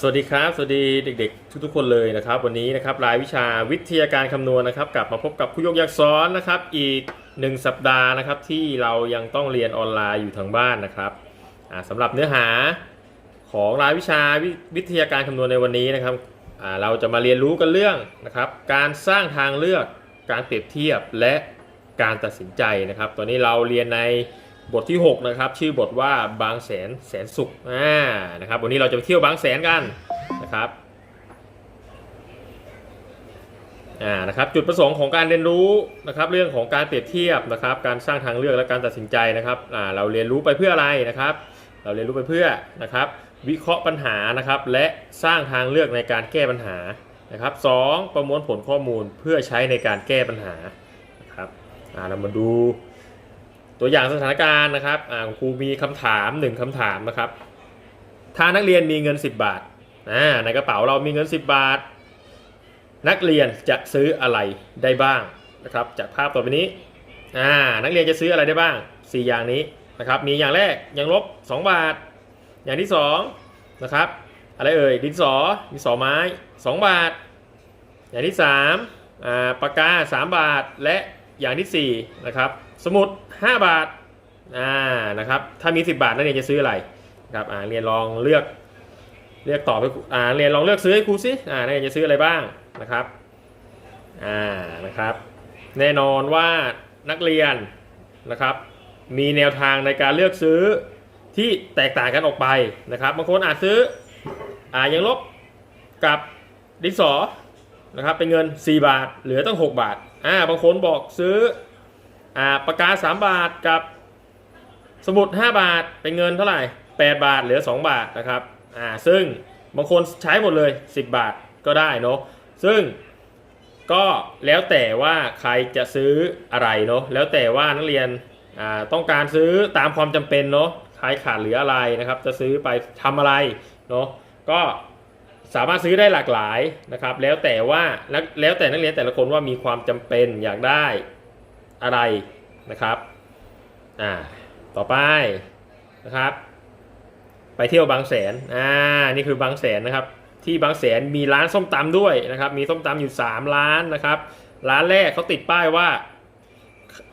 สวัสดีครับ สวัสดีเด็กๆ ทุกๆคนเลยนะครับ วันนี้นะครับรายวิชาวิทยาการคำนวณนะครับ กลับมาพบกับคุยกยักษ์ซ้อนนะครับ อีก 1 สัปดาห์นะครับ ที่เรายังต้องเรียนออนไลน์อยู่ทางบ้านนะครับสำหรับเนื้อหาของรายวิชาวิวทยาการคำนวณในวันนี้นะครับ เราจะมาเรียนรู้กันเรื่องนะครับ การสร้างทางเลือกการเปรียบเทียบและการตัดสินใจนะครับตัวนี้เราเรียนในบทที่ 6 นะครับ ชื่อบทว่าบางแสนแสนสุขอ่านะครับ วันนี้เราจะไปเที่ยวบางแสนกันนะครับอ่านะครับจุดประสงค์ของการเรียนรู้นะครับ เรื่องของการเปรียบเทียบนะครับ การสร้างทางเลือกและการตัดสินใจนะครับอ่าเราเรียนรู้ไปเพื่ออะไรนะครับ เราเรียนรู้ไปเพื่อนะครับ วิเคราะห์ปัญหานะครับ และสร้างทางเลือกในการแก้ปัญหานะครับสองประมวลผลข้อมูลเพื่อใช้ในการแก้ปัญหานะครับอ่าเรามาดูตัวอย่างสถานการณ์นะครับอ่าครูมีคำถามหนึ่งคำถามนะครับ ถ้านักเรียนมีเงิน 10 บาทอ่าในกระเป๋าเรามีเงิน 10 บาท นักเรียนจะซื้ออะไรได้บ้างนะครับ จากภาพต่อไปนี้อ่านักเรียนจะซื้ออะไรได้บ้าง 4 อย่างนี้นะครับ มีอย่างแรกยังลบ 2 บาท อย่างที่2นะครับอะไรเอ่ยดินสอดินสอไม้ 2 บาท อย่างที่3อ่าปากกา 3 บาทและอย่างทีสี่4นะครับสมุด 5 บาทอ่านะครับถ้ามี 10 บาทนักเรียนจะซื้ออะไรครับอ่าเรียนลองเลือกเลือกตอบให้ครูอ่าเรียนลองเลือกซื้อให้ครูสิอ่านักเรียนจะซื้ออะไรบ้างนะครับอ่านะครับแน่นอนว่านักเรียนนะครับมีแนวทางในการเลือกซื้อ ที่แตกต่างกันออกไปนะครับบางคนอาจซื้ออ่ายังลบกับดินสอนะครับเป็นเงิน 4 บาท เหลือตั้ง 6 บาทอ่าบางคนบอกซื้ออ่าปากกา 3 บาทกับสมุด 5 บาทเป็นเงินเท่าไหร่ 8 บาทเหลือ 2 บาทนะครับอ่าซึ่งบางคนใช้หมดเลย 10 บาทก็ได้เนาะซึ่งก็แล้วแต่ว่าใครจะซื้ออะไรเนาะแล้วแต่ว่านักเรียนอ่าต้องการซื้อตามความจำเป็นเนาะ ใครขาดหลืออะไรนะครับ จะซื้อไปทำอะไรเนาะก็สามารถซื้อได้หลากหลายนะครับ แล้วแต่ว่าแล้วแต่นักเรียนแต่ละคนว่ามีความจำเป็นอยากได้อะไรนะครับอ่าต่อไปนะครับ ไปเที่ยวบางแสนอ่านี่คือบางแสนนะครับ ที่บางแสนมีร้านส้มตำด้วยนะครับ มีส้มตำอยู่ 3 ร้านนะครับ ร้านแรกเขาติดป้ายว่า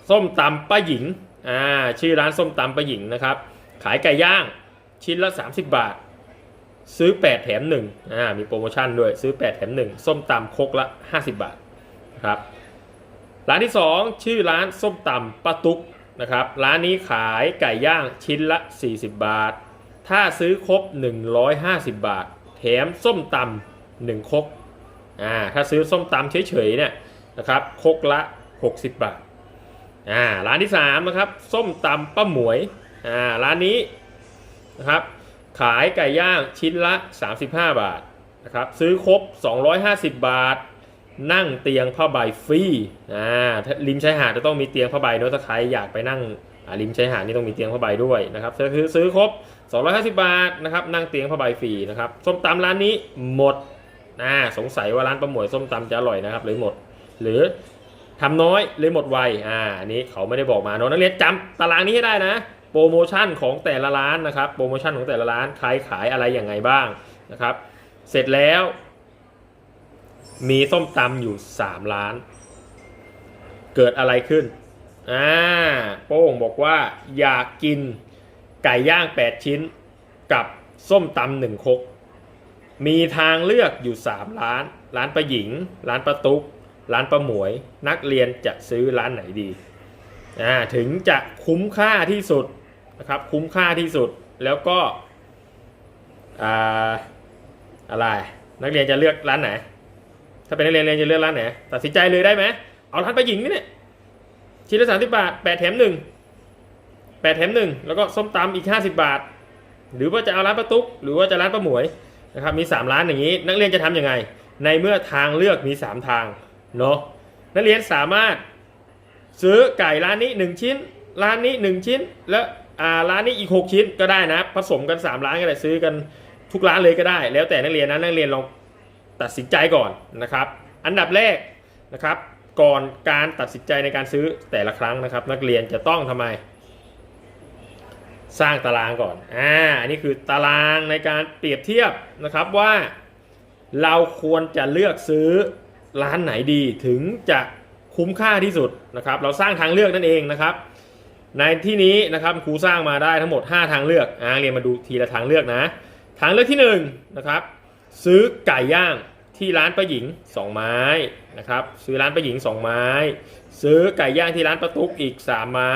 ส้มตำป้าหญิงอ่าชื่อร้านส้มตำป้าหญิงนะครับ ขายไก่ย่างชิ้นละ 30 บาท ซื้อ 8 แถม1อ่ามีโปรโมชั่นด้วยซื้อ 8 แถม 1 ส้มตำคกละ 50 บาทนะครับร้านที่ 2 ชื่อร้านส้มตำป้าตุ๊กนะครับร้านนี้ขายไก่ย่างชิ้นละ 40 บาท ถ้าซื้อครบ 150 บาท แถมส้มตำหนึ่งคกอ่าถ้าซื้อส้มตำเฉยๆเนี่ยนะครับคกละ 60 บาทอ่าร้านที่3นะครับส้มตำป้าหมวย อ่าร้านนี้นะครับขายไก่ย่างชิ้นละ 35 บาทนะครับซื้อครบ 250 บาท นั่งเตียงผ้าใบฟรีอ่าริมชายหาดจะต้องมีเตียงผ้าใบเนอะถ้าใครอยากไปนั่งริมชายหาดนี่ต้องมีเตียงผ้าใบด้วยนะครับซื้อซื้อครบ 250 บาทนะครับนั่งเตียงผ้าใบฟรีนะครับส้มตำร้านนี้หมดอ่าสงสัยว่าร้านประหมวยส้มตำจะอร่อยนะครับเลยหมด หรือทำน้อยเลยหมดไวอ่านี้เขาไม่ได้บอกมาเนอะนักเรียนจำตารางนี้ให้ได้นะ โปรโมชั่นของแต่ละร้านนะครับ โปรโมชั่นของแต่ละร้านใครขายอะไรอย่างไงบ้างนะครับ เสร็จแล้ว มีส้มตำอยู่3ล้าน เกิดอะไรขึ้นอ่าโป้งบอกว่าอยากกินไก่ย่าง 8 ชิ้นกับส้มตำหนึ่งครกมีทางเลือกอยู่ 3 ร้าน ร้านประหญิง ร้านประตุก ร้านประหมวย นักเรียนจะซื้อร้านไหนดีอ่าถึงจะคุ้มค่าที่สุด นะครับคุ้มค่าที่สุดแล้วก็อ่าอะไรนักเรียนจะเลือกร้านไหน ถ้าเป็นนักเรียนเรียนจะเลือกร้านไหนตัดสินใจเลยได้ไหมเอาร้านประหญิงนี่เนี่ยชิ้นละสามสิบบาทแปดแถมหนึ่งแปดแถมหนึ่งแล้วก็ส้มตำอีกห้าสิบบาท หรือว่าจะเอาร้านประตุ๊กหรือว่าจะร้านประหมวยนะครับมีสามร้านอย่างนี้ นักเรียนจะทำยังไง ในเมื่อทางเลือกมีสามทางเนาะนักเรียนสามารถซื้อไก่ร้านนี้หนึ่งชิ้น ร้านนี้หนึ่งชิ้น แล้ว อ่าร้านนี้อีกหกชิ้นก็ได้นะ ผสมกันสามร้านก็ได้ซื้อกันทุกร้านเลยก็ได้ แล้วแต่นักเรียนนะนักเรียนลองตัดสินใจก่อนนะครับ อันดับแรกนะครับ ก่อนการตัดสินใจในการซื้อแต่ละครั้งนะครับ นักเรียนจะต้องทำไม สร้างตารางก่อนอ่าอันนี้คือตารางในการเปรียบเทียบนะครับว่า เราควรจะเลือกซื้อร้านไหนดีถึงจะคุ้มค่าที่สุดนะครับ เราสร้างทางเลือกนั่นเองนะครับ ในที่นี้นะครับครูสร้างมาได้ทั้งหมด 5 ทางเลือกอ่าเรียนมาดูทีละทางเลือกนะ ทางเลือกที่1นงนะครับซื้อไก่ย่างที่ร้านป้าหญิง 2 ไม้นะครับซื้อร้านป้าหญิง 2 ไม้ ซื้อไก่ย่างที่ร้านป้าตุ๊กอีก 3 ไม้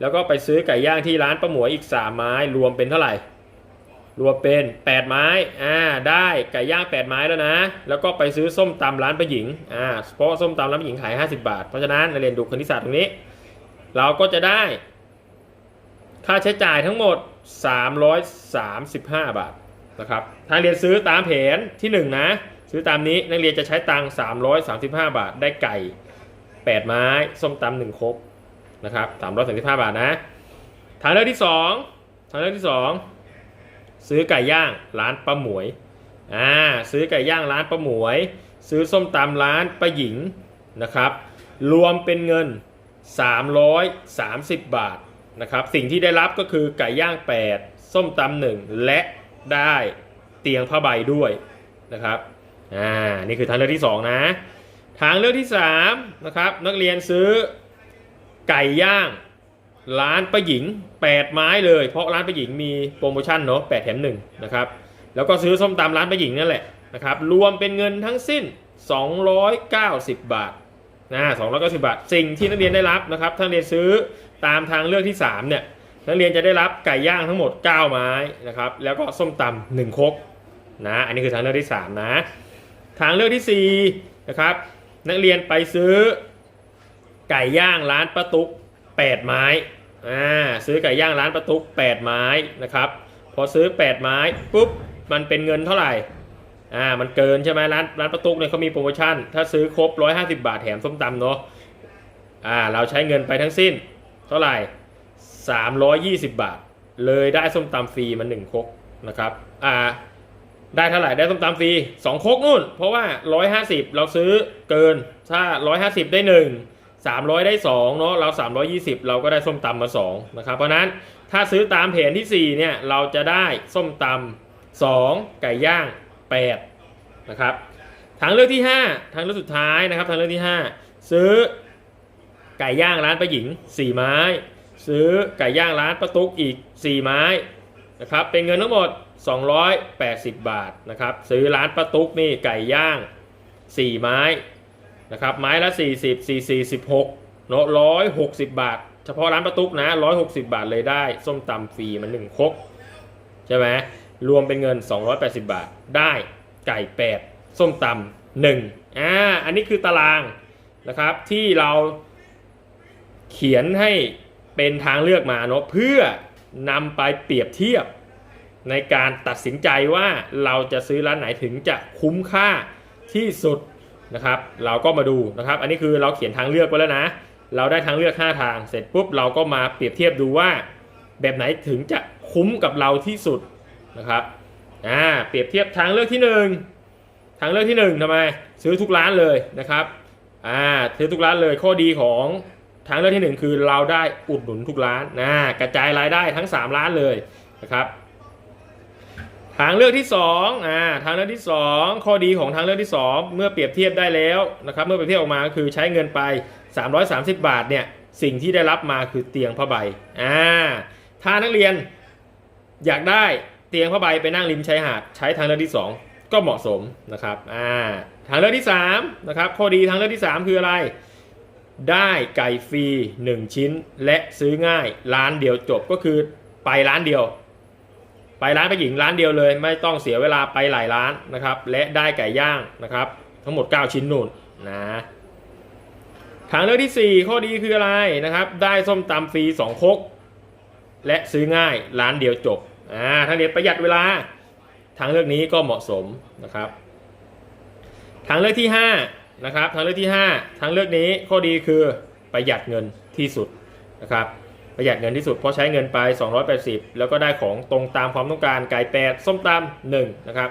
แล้วก็ไปซื้อไก่ย่างที่ร้านป้าหมวยอีก 3 ไม้ รวมเป็นเท่าไหร่ รวมเป็น 8 ไม้อ่าได้ไก่ย่าง 8 ไม้แล้วนะ แล้วก็ไปซื้อส้มตำร้านป้าหญิงอ่าเพราะส้มตำร้านป้าหญิงขาย 50 บาท เพราะฉะนั้นเรียนดูคณิตศาสตร์ตรงนี้ เราก็จะได้ ค่าใช้จ่ายทั้งหมด 335 บาทนะครับถ้าเรียนซื้อตามแผนที่ 1 นะ ซื้อตามนี้นักเรียนจะใช้ตังค์335 บาท ได้ไก่ 8 ไม้ ส้มตำหนึ่งครกนะครับ335 บาทนะทางเลือกที่ 2 ทางเลือกที่ 2 ซื้อไก่ย่างร้านป้าหมวยอ่าซื้อไก่ย่างร้านป้าหมวย ซื้อส้มตำร้านป้าหญิงนะครับ รวมเป็นเงิน 330 บาทนะครับ สิ่งที่ได้รับก็คือไก่ย่าง 8 ส้มตำหนึ่งและได้เตียงผ้าใบด้วยนะครับอ่านี่คือทางเลือกที่ 2 นะ ทางเลือกที่ 3 นะครับ นักเรียนซื้อไก่ย่างร้านป้าหญิง 8 ไม้เลย เพราะร้านป้าหญิงมีโปรโมชั่นเนาะ8แถม1นะครับแล้วก็ซื้อส้มตำร้านป้าหญิงนั่นแหละนะครับรวมเป็นเงินทั้งสิ้น 290 บาท นะ290บาท สิ่งที่นักเรียนได้รับนะครับ ถ้าเรียนซื้อตามทางเลือกที่3เนี่ย นักเรียนจะได้รับไก่ย่างทั้งหมด9ไม้นะครับ แล้วก็ส้มตำหนึ่งครกนะ อันนี้คือทางเลือกที่3นะ ทางเลือกที่4นะครับ นักเรียนไปซื้อไก่ย่างร้านป้าตุ๊ก8ไม้ อ่า ซื้อไก่ย่างร้านป้าตุ๊ก8ไม้นะครับ พอซื้อ8ไม้ปุ๊บ มันเป็นเงินเท่าไหร่ อ่ามันเกินใช่ไหมร้านร้านป้าตุ๊กเนี่ยเขามีโปรโมชั่น ถ้าซื้อครบ 150 บาทแถมส้มตำเนาะอ่าเราใช้เงินไปทั้งสิ้น เท่าไหร่ 320 บาท เลยได้ส้มตำฟรีมาหนึ่งครกนะครับอ่าได้เท่าไหร่ได้ส้มตำฟรี2ครกนู่น เพราะว่า 150 เราซื้อเกินถ้า 150 ได้ 1 300 ได้2เนาะเรา 320 เราก็ได้ส้มตำมา2นะครับเพราะฉะนั้นถ้าซื้อตามแผนที่4เนี่ยเราจะได้ส้มตำ2ไก่ย่าง 8นะครับทางเลือกที่ 5 ทางเลือกสุดท้ายนะครับ ทางเลือกที่ 5 ซื้อไก่ย่างร้านป้าหญิง 4 ไม้ ซื้อไก่ย่างร้านป้าตุ๊กอีก 4 ไม้นะครับเป็นเงินทั้งหมด 280 บาทนะครับซื้อร้านป้าตุ๊กนี่ไก่ย่าง 4 ไม้นะครับไม้ละ 40 4 46เนาะ160 บาท เฉพาะร้านป้าตุ๊กนะ 160 บาทเลยได้ ส้มตำฟรีมัน1ครกใช่ไหม รวมเป็นเงิน 280 บาท ได้ไก่ 8 ส้มตำ1อ่าอันนี้คือตารางนะครับที่เราเขียนให้เป็นทางเลือกมาเนาะเพื่อนำไปเปรียบเทียบในการตัดสินใจว่าเราจะซื้อร้านไหนถึงจะคุ้มค่าที่สุดนะครับ เราก็มาดูนะครับ อันนี้คือเราเขียนทางเลือกไว้แล้วนะ เราได้ทางเลือก 5 ทาง เสร็จปุ๊บเราก็มาเปรียบเทียบดูว่า แบบไหนถึงจะคุ้มกับเราที่สุด นะครับอ่าเปรียบเทียบทางเลือกที่ 1 ทางเลือกที่1ทำไมซื้อทุกร้านเลยนะครับอ่าซื้อทุกร้านเลยข้อดีของทางเลือกที่ 1 คือเราได้อุดหนุนทุกร้านนะกระจายรายได้ทั้ง 3 ร้านเลยนะครับทางเลือกที่2อ่าทางเลือกที่ 2 ข้อดีของทางเลือกที่ 2 เมื่อเปรียบเทียบได้แล้วนะครับเมื่อเปรียบเทียบออกมาก็คือใช้เงินไป 330 บาทเนี่ยสิ่งที่ได้รับมาคือเตียงผ้าใบอ่าถ้านักเรียนอยากได้ เตียงผ้าใบไปนั่งริมชายหาดใช้ทางเลือกที่ 2 ก็เหมาะสมนะครับอ่าทางเลือกที่3นะครับข้อดีทางเลือกที่ 3 คืออะไร ได้ไก่ฟรี 1 ชิ้นและซื้อง่ายร้านเดียวจบก็คือไปร้านเดียว ไปร้านไปหญิงร้านเดียวเลย ไม่ต้องเสียเวลาไปหลายร้านนะครับและได้ไก่ย่างนะครับทั้งหมด 9 ชิ้นนู่นนะทางเลือกที่ 4 ข้อดีคืออะไรนะครับ ได้ส้มตำฟรี 2 คก และซื้อง่ายร้านเดียวจบ อ่าทางเรียนประหยัดเวลา ทางเลือกนี้ก็เหมาะสมนะครับ ทางเลือกที่5นะครับทางเลือกที่ 5 ทางเลือกนี้ข้อดีคือประหยัดเงินที่สุดนะครับประหยัดเงินที่สุดเพราะใช้เงินไป 280 แล้วก็ได้ของตรงตามความต้องการไก่แปดส้มตำหนึ่งนะครับ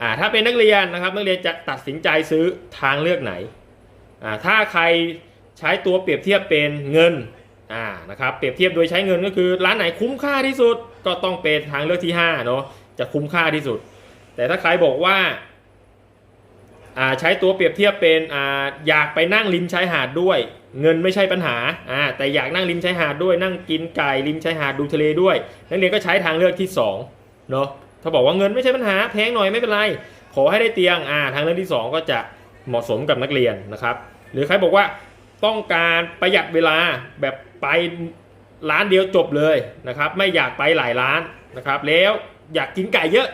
อ่าถ้าเป็นนักเรียนนะครับนักเรียนจะตัดสินใจซื้อทางเลือกไหนอ่าถ้าใครใช้ตัวเปรียบเทียบเป็นเงินอ่านะครับเปรียบเทียบโดยใช้เงินก็คือร้านไหนคุ้มค่าที่สุด ก็ต้องเป็นทางเลือกที่5เนาะจะคุ้มค่าที่สุด แต่ถ้าใครบอกว่าอ่าใช้ตัวเปรียบเทียบเป็นอ่าอยากไปนั่งริมชายหาดด้วย เงินไม่ใช่ปัญหาอ่าแต่อยากนั่งริมชายหาดด้วยนั่งกินไก่ริมชายหาดดูทะเลด้วย นักเรียนก็ใช้ทางเลือกที่2เนาะถ้าบอกว่าเงินไม่ใช่ปัญหาแพงหน่อยไม่เป็นไร ขอให้ได้เตียงอ่าทางเลือกที่ 2 ก็จะเหมาะสมกับนักเรียนนะครับ หรือใครบอกว่าต้องการประหยัดเวลาแบบไป ร้านเดียวจบเลยนะครับ ไม่อยากไปหลายร้านนะครับ แล้วอยากกินไก่เยอะ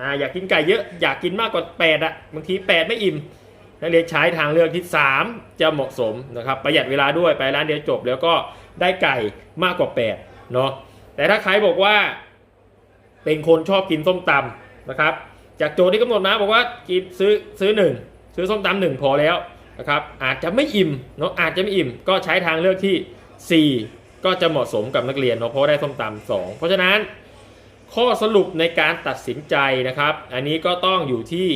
อ่าอยากกินไก่เยอะอยากกินมากกว่า8อะบางที8ไม่อิ่มนักเรียนใช้ทางเลือกที่ 3 จะเหมาะสมนะครับ ประหยัดเวลาด้วยไปร้านเดียวจบ แล้วก็ได้ไก่มากกว่า8เนาะแต่ถ้าใครบอกว่า เป็นคนชอบกินส้มตำนะครับ จากโจทย์ที่กำหนดมาบอกว่ากินซื้อซื้อหนึ่งซื้อส้มตำหนึ่งพอแล้วนะครับ อาจจะไม่อิ่มเนาะอาจจะไม่อิ่มก็ใช้ทางเลือกที่ 4 ก็จะเหมาะสมกับนักเรียนเนาะเพราะได้ส้มตำสองเพราะฉะนั้นข้อสรุปในการตัดสินใจนะครับ อันนี้ก็ต้องอยู่ที่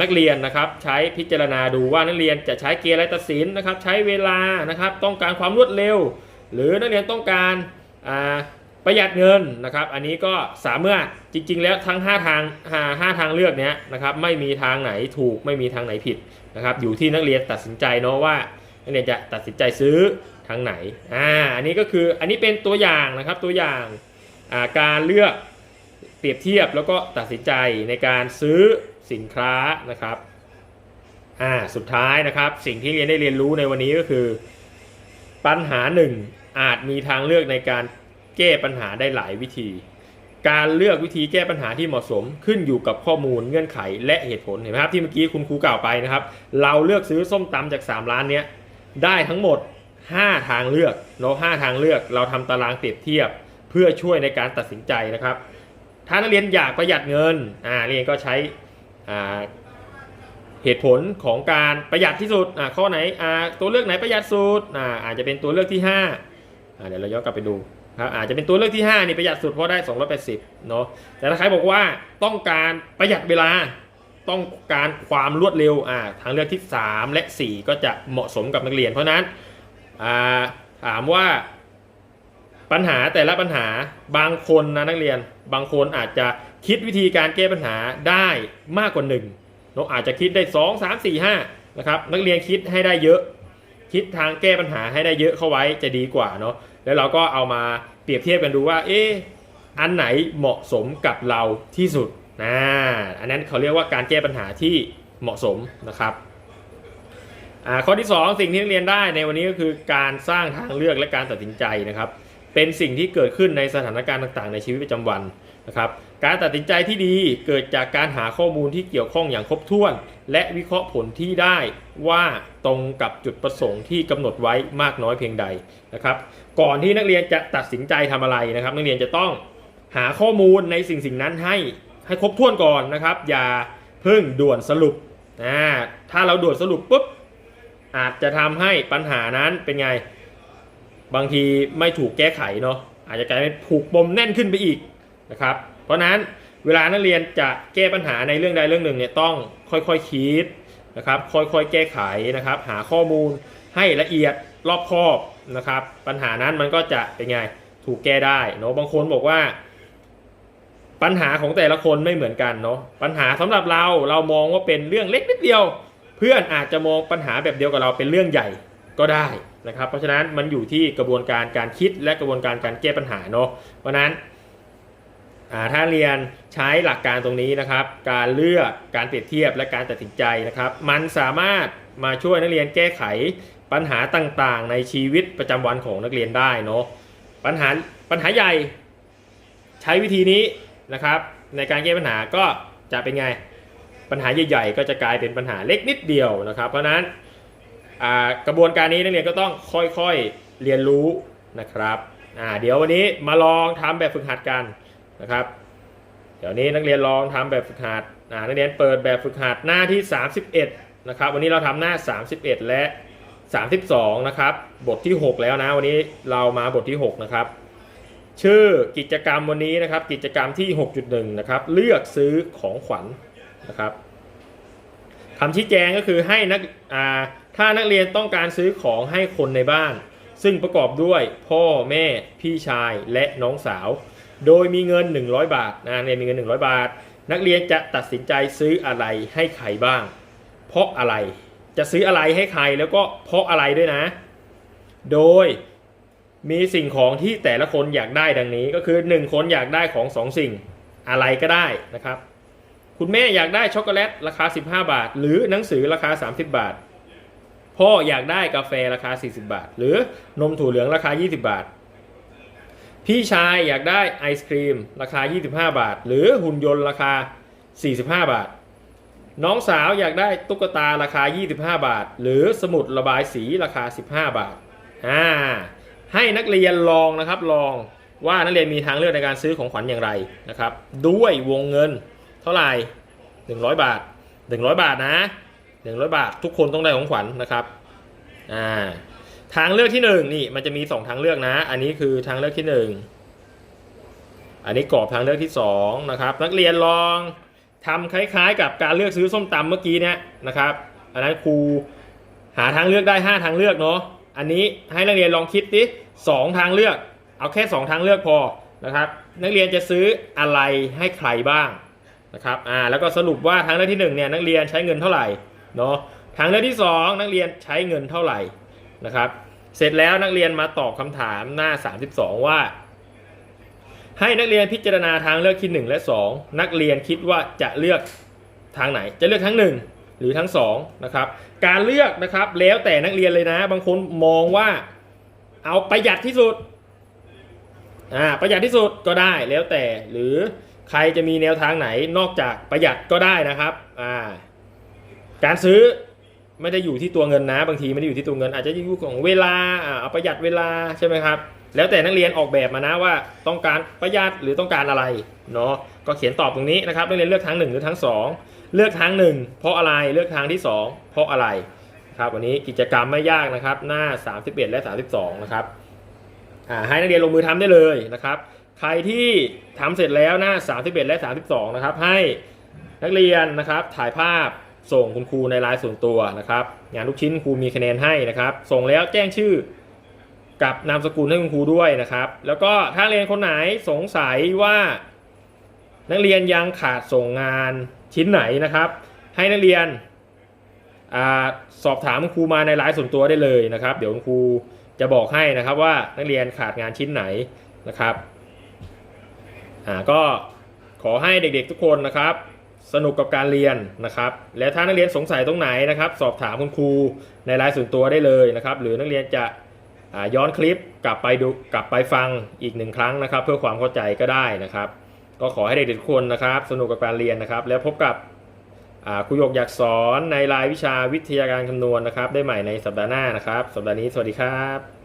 นักเรียนนะครับ ใช้พิจารณาดูว่านักเรียนจะใช้เกณฑ์อะไรตัดสินนะครับ ใช้เวลานะครับ ต้องการความรวดเร็ว หรือนักเรียนต้องการประหยัดเงินนะครับ อันนี้ก็สามารถจริง ๆ แล้วทั้ง 5 ทาง5 5ทางเลือกเนี้ยนะครับ ไม่มีทางไหนถูกไม่มีทางไหนผิดนะครับ อยู่ที่นักเรียนตัดสินใจเนาะว่านักเรียนจะตัดสินใจซื้อ ทางไหนอ่าอันนี้ก็คืออันนี้เป็นตัวอย่างนะครับตัวอย่างอ่าการเลือกเปรียบเทียบแล้วก็ตัดสินใจในการซื้อสินค้านะครับอ่าสุดท้ายนะครับสิ่งที่เรียนได้เรียนรู้ในวันนี้ก็คือ ปัญหาหนึ่งอาจมีทางเลือกในการแก้ปัญหาได้หลายวิธี การเลือกวิธีแก้ปัญหาที่เหมาะสมขึ้นอยู่กับข้อมูลเงื่อนไขและเหตุผลเห็นไหมครับที่เมื่อกี้คุณครูกล่าวไปนะครับ เราเลือกซื้อส้มตำจาก 3 ร้านเนี้ยได้ทั้งหมด 5 ทางเลือกเนาะ5ทางเลือกเราทำตารางเปรียบเทียบ เพื่อช่วยในการตัดสินใจนะครับ ถ้านักเรียนอยากประหยัดเงินอ่านักเรียนก็ใช้อ่าเหตุผลของการประหยัดที่สุดอ่าข้อไหนอ่าตัวเลือกไหนประหยัดสุดอ่าอาจจะเป็นตัวเลือกที่5อ่าเดี๋ยวเราย้อนกลับไปดูครับอาจจะเป็นตัวเลือกที่5นี่ประหยัดสุดเพราะได้ 280เนาะแต่ถ้าใครบอกว่าต้องการประหยัดเวลาต้องการความรวดเร็วอ่าทางเลือกที่ 3 และ 4 ก็จะเหมาะสมกับนักเรียนเพราะนั้น ถามว่าปัญหาแต่ละปัญหาบางคนนะนักเรียน บางคนอาจจะคิดวิธีการแก้ปัญหาได้มากกว่าหนึ่งเนอะอาจจะคิดได้ 2 3 4 5นะครับนักเรียนคิดให้ได้เยอะ คิดทางแก้ปัญหาให้ได้เยอะเข้าไว้จะดีกว่าเนาะแล้วเราก็เอามาเปรียบเทียบกันดูว่า เอ๊ะอันไหนเหมาะสมกับเราที่สุดนะอันนั้นเขาเรียกว่าการแก้ปัญหาที่เหมาะสมนะครับ ข้อที่ 2 สิ่งที่นักเรียนได้ในวันนี้ก็คือการสร้างทางเลือกและการตัดสินใจนะครับ เป็นสิ่งที่เกิดขึ้นในสถานการณ์ต่างๆ ในชีวิตประจำวันนะครับ การตัดสินใจที่ดีเกิดจากการหาข้อมูลที่เกี่ยวข้องอย่างครบถ้วน และวิเคราะห์ผลที่ได้ว่าตรงกับจุดประสงค์ที่กำหนดไว้มากน้อยเพียงใดนะครับ ก่อนที่นักเรียนจะตัดสินใจทำอะไรนะครับ นักเรียนจะต้องหาข้อมูลในสิ่งสิ่งนั้นให้ให้ครบถ้วนก่อนนะครับ อย่าเพิ่งด่วนสรุปอ่าถ้าเราด่วนสรุปปุ๊บ อาจจะทำให้ปัญหานั้นเป็นไง บางทีไม่ถูกแก้ไขเนาะอาจจะกลายเป็นผูกปมแน่นขึ้นไปอีกนะครับ เพราะฉะนั้นเวลานักเรียนจะแก้ปัญหาในเรื่องใดเรื่องหนึ่งเนี่ยต้องค่อยๆคคิดนะครับ ค่อยๆแก้ไขนะครับ หาข้อมูลให้ละเอียดรอบคอบนะครับ ปัญหานั้นมันก็จะเป็นไงถูกแก้ได้เนาะบางคนบอกว่า ปัญหาของแต่ละคนไม่เหมือนกันเนาะปัญหาสำหรับเราเรามองว่าเป็นเรื่องเล็กนิดเดียว เพื่อนอาจจะมองปัญหาแบบเดียวกับเราเป็นเรื่องใหญ่ก็ได้นะครับ เพราะฉะนั้นมันอยู่ที่กระบวนการการคิดและกระบวนการการแก้ปัญหาเนาะเพราะนั้นถ้าเรียนใช้หลักการตรงนี้นะครับ การเลือกการเปรียบเทียบและการตัดสินใจนะครับ มันสามารถมาช่วยนักเรียนแก้ไขปัญหาต่างๆ ในชีวิตประจำวันของนักเรียนได้เนาะปัญหาปัญหาใหญ่ใช้วิธีนี้นะครับ ในการแก้ปัญหาก็จะเป็นไง ปัญหาใหญ่ๆ ก็จะกลายเป็นปัญหาเล็กนิดเดียวนะครับ เพราะนั้นกระบวนการนี้นักเรียนก็ต้องค่อยๆเรียนรู้นะครับเดี๋ยววันนี้มาลองทำแบบฝึกหัดกันนะครับ เดี๋ยวนี้นักเรียนลองทำแบบฝึกหัดนักเรียนเปิดแบบฝึกหัดหน้าที่ 31นะครับวันนี้เราทำหน้า 31 และ 32นะครับบทที่ 6 แล้วนะวันนี้เรามาบทที่ 6 นะครับชื่อกิจกรรมวันนี้นะครับกิจกรรมที่ 6.1 นะครับ เลือกซื้อของขวัญ นะครับคำชี้แจงก็คือให้นักถ้านักเรียนต้องการซื้อของให้คนในบ้าน ซึ่งประกอบด้วยพ่อแม่พี่ชายและน้องสาว โดยมีเงิน 100 บาทนะนักเรียนมีเงิน 100 บาท นักเรียนจะตัดสินใจซื้ออะไรให้ใครบ้าง เพราะอะไรจะซื้ออะไรให้ใครแล้วก็เพราะอะไรด้วยนะ โดยมีสิ่งของที่แต่ละคนอยากได้ดังนี้ก็คือ 1 คนอยากได้ของ 2สิ่งอะไรก็ได้นะครับ คุณแม่อยากได้ช็อกโกแลตราคา 15 บาท หรือหนังสือราคา 30 บาท พ่ออยากได้กาแฟราคา 40 บาท หรือนมถั่วเหลืองราคา 20 บาท พี่ชายอยากได้ไอศครีมราคา 25 บาท หรือหุ่นยนต์ราคา 45 บาท น้องสาวอยากได้ตุ๊กตาราคา 25 บาท หรือสมุดระบายสีราคา 15 บาทอ่าให้นักเรียนลองนะครับลองว่านักเรียนมีทางเลือกในการซื้อของขวัญอย่างไรนะครับ ด้วยวงเงิน เท่าไหร่100 บาท 100 บาทนะ100 บาท ทุกคนต้องได้ของขวัญนะครับอ่าทางเลือกที่หนึ่งนี่มันจะมี 2 ทางเลือกนะ อันนี้คือทางเลือกที่หนึ่งอันนี้กรอบทางเลือกที่สองนะครับ นักเรียนลองทำคล้ายๆ กับการเลือกซื้อส้มตำเมื่อกี้เนี่ยนะครับอันนั้นครูหาทางเลือกได้ 5 ทางเลือกเนาะอันนี้ให้นักเรียนลองคิดดิสองทางเลือก เอาแค่ 2 ทางเลือกพอนะครับ นักเรียนจะซื้ออะไรให้ใครบ้าง นะครับอ่าแล้วก็สรุปว่าทางเลือกที่1เนี่ยนักเรียนใช้เงินเท่าไหร่เนาะทางเลือกที่ 2 นักเรียนใช้เงินเท่าไหร่นะครับ เสร็จแล้วนักเรียนมาตอบคำถามหน้า 32 ว่า ให้นักเรียนพิจารณาทางเลือกที่ 1 และ 2 นักเรียนคิดว่าจะเลือกทางไหน จะเลือกทั้ง 1 หรือทั้ง2นะครับการเลือกนะครับแล้วแต่นักเรียนเลยนะ บางคนมองว่าเอาประหยัดที่สุดอ่าประหยัดที่สุดก็ได้แล้วแต่หรือ ใครจะมีแนวทางไหนนอกจากประหยัดก็ได้นะครับอ่าการซื้อไม่ได้อยู่ที่ตัวเงินนะ บางทีไม่ได้อยู่ที่ตัวเงิน อาจจะอยู่ของเวลาอ่าเอาประหยัดเวลาใช่ไหมครับ แล้วแต่นักเรียนออกแบบมานะว่าต้องการประหยัดหรือต้องการอะไรเนาะก็เขียนตอบตรงนี้นะครับนักเรียนเลือกทางหนึ่งหรือทางสองเลือกทางหนึ่งเพราะอะไรเลือกทางที่สองเพราะอะไรครับวันนี้กิจกรรมไม่ยากนะครับ หน้า 31 และ 32 นะครับอ่าให้นักเรียนลงมือทำได้เลยนะครับ ใครที่ทำเสร็จแล้วหน้า 31 และ 32 นะครับ ให้นักเรียนนะครับถ่ายภาพส่งคุณครูในไลน์ส่วนตัวนะครับ งานทุกชิ้นครูมีคะแนนให้นะครับ ส่งแล้วแจ้งชื่อกับนามสกุลให้คุณครูด้วยนะครับ แล้วก็ถ้าเรียนคนไหนสงสัยว่า นักเรียนยังขาดส่งงานชิ้นไหนนะครับ ให้นักเรียนอสอบถามครูมาในไลน์ส่วนตัวได้เลยนะครับ เดี๋ยวครูจะบอกให้นะครับว่านักเรียนขาดงานชิ้นไหนนะครับ อ่าก็ขอให้เด็กๆทุกคนนะครับ สนุกกับการเรียนนะครับ และถ้านักเรียนสงสัยตรงไหนนะครับ สอบถามคุณครูในไลน์ส่วนตัวได้เลยนะครับ หรือนักเรียนจะย้อนคลิปกลับไปดูกลับไปฟังอีกหนึ่งครั้งนะครับ เพื่อความเข้าใจก็ได้นะครับ ก็ขอให้เด็กๆทุกคนนะครับ สนุกกับการเรียนนะครับ แล้วพบกับครูหยกอยากสอนในรายวิชาวิทยาการคำนวณนะครับ ได้ใหม่ในสัปดาห์หน้านะครับ สัปดาห์นี้สวัสดีครับ